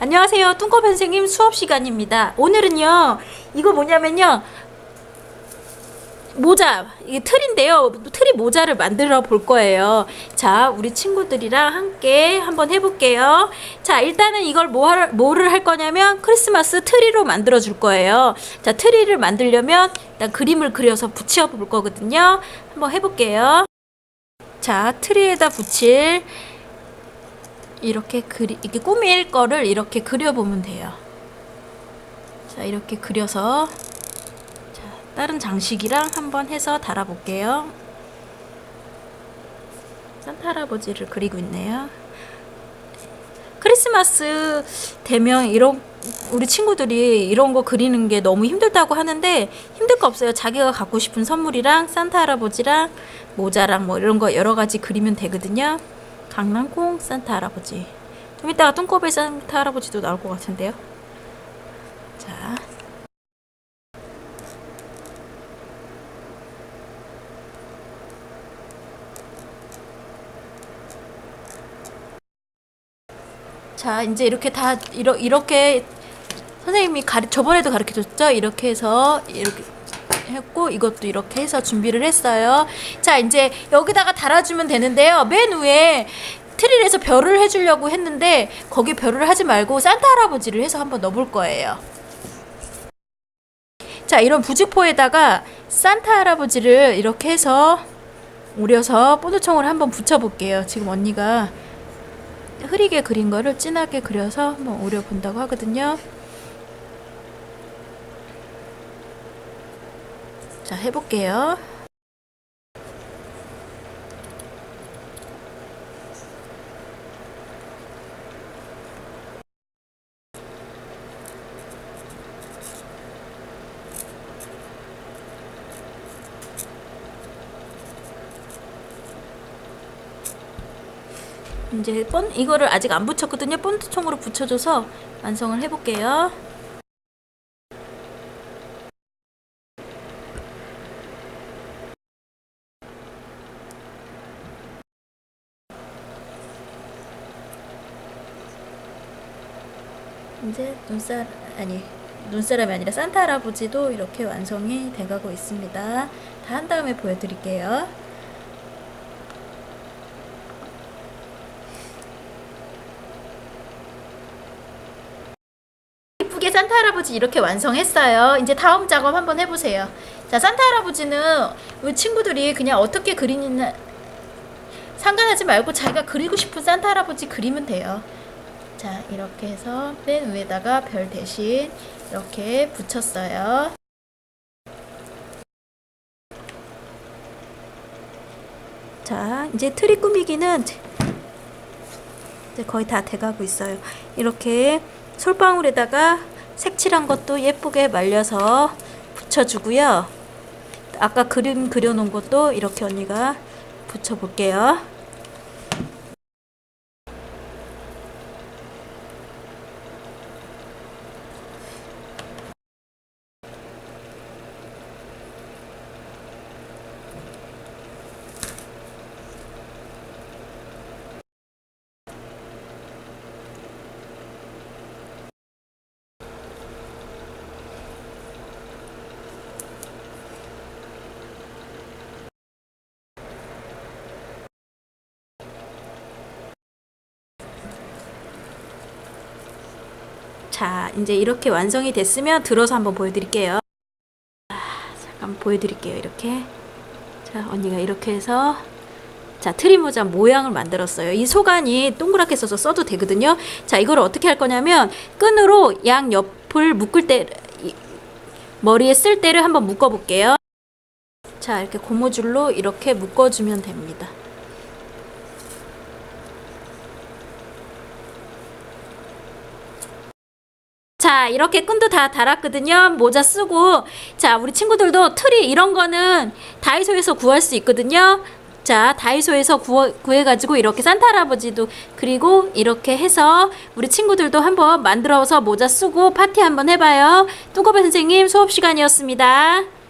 안녕하세요. 뚱꺼 선생님 수업 시간입니다. 오늘은요, 이거 뭐냐면요, 모자, 이게 틀인데요. 틀이 모자를 만들어 볼 거예요. 자, 우리 친구들이랑 함께 한번 해볼게요. 자, 일단은 이걸 뭐 할, 뭐를 할 거냐면 크리스마스 트리로 만들어 줄 거예요. 자, 트리를 만들려면 일단 그림을 그려서 붙여 볼 거거든요. 한번 해볼게요. 자, 트리에다 붙일 이렇게 그리 이렇게 꾸밀 거를 이렇게 그려보면 돼요. 자, 이렇게 그려서 자, 다른 장식이랑 한번 해서 달아볼게요. 산타 할아버지를 그리고 있네요. 크리스마스 되면 이런 우리 친구들이 이런 거 그리는 게 너무 힘들다고 하는데 힘들 거 없어요. 자기가 갖고 싶은 선물이랑 산타 할아버지랑 모자랑 뭐 이런 거 여러 가지 그리면 되거든요. 강낭콩 산타 할아버지. 좀 이따가 뚱꼬벨 산타 할아버지도 나올 것 같은데요. 자. 자, 이제 이렇게 다 이러, 이렇게 선생님이 가르 저번에도 가르쳐 줬죠? 이렇게 해서 이렇게 했고 이것도 이렇게 해서 준비를 했어요. 자, 이제 여기다가 달아주면 되는데요. 맨 위에 트릴에서 별을 해주려고 했는데 거기 별을 하지 말고 산타 할아버지를 해서 한번 넣어볼 거예요. 자, 이런 부직포에다가 산타 할아버지를 이렇게 해서 오려서 본드총을 한번 붙여볼게요. 지금 언니가 흐리게 그린 거를 진하게 그려서 한번 오려 본다고 하거든요. 자, 해볼게요. 이제 본 이거를 아직 안 붙였거든요. 본드총으로 붙여줘서 완성을 해볼게요. 이제 눈살 아니 눈사람이 아니라 산타 할아버지도 이렇게 완성이 돼가고 있습니다. 다 한 다음에 보여드릴게요. 이쁘게 산타 할아버지 이렇게 완성했어요. 이제 다음 작업 한번 해보세요. 자, 산타 할아버지는 우리 친구들이 그냥 어떻게 그리는 상관하지 말고 자기가 그리고 싶은 산타 할아버지 그리면 돼요. 자, 이렇게 해서 맨 위에다가 별 대신 이렇게 붙였어요. 자, 이제 트리 꾸미기는 이제 거의 다 돼가고 있어요. 이렇게 솔방울에다가 색칠한 것도 예쁘게 말려서 붙여주고요. 아까 그림 그려놓은 것도 이렇게 언니가 붙여볼게요. 자, 이제 이렇게 완성이 됐으면 들어서 한번 보여드릴게요. 아, 잠깐 보여드릴게요. 이렇게. 자, 언니가 이렇게 해서 자, 트리 모자 모양을 만들었어요. 이 소간이 동그랗게 써서 써도 되거든요. 자, 이걸 어떻게 할 거냐면 끈으로 양 옆을 묶을 때 이- 머리에 쓸 때를 한번 묶어 볼게요. 자, 이렇게 고무줄로 이렇게 묶어 주면 됩니다. 자, 이렇게 끈도 다 달았거든요. 모자 쓰고. 자, 우리 친구들도 트리 이런 거는 다이소에서 구할 수 있거든요. 자, 다이소에서 구워, 구해가지고 이렇게 산타 할아버지도 그리고 이렇게 해서 우리 친구들도 한번 만들어서 모자 쓰고 파티 한번 해봐요. 뚱꺼배 선생님 수업 시간이었습니다.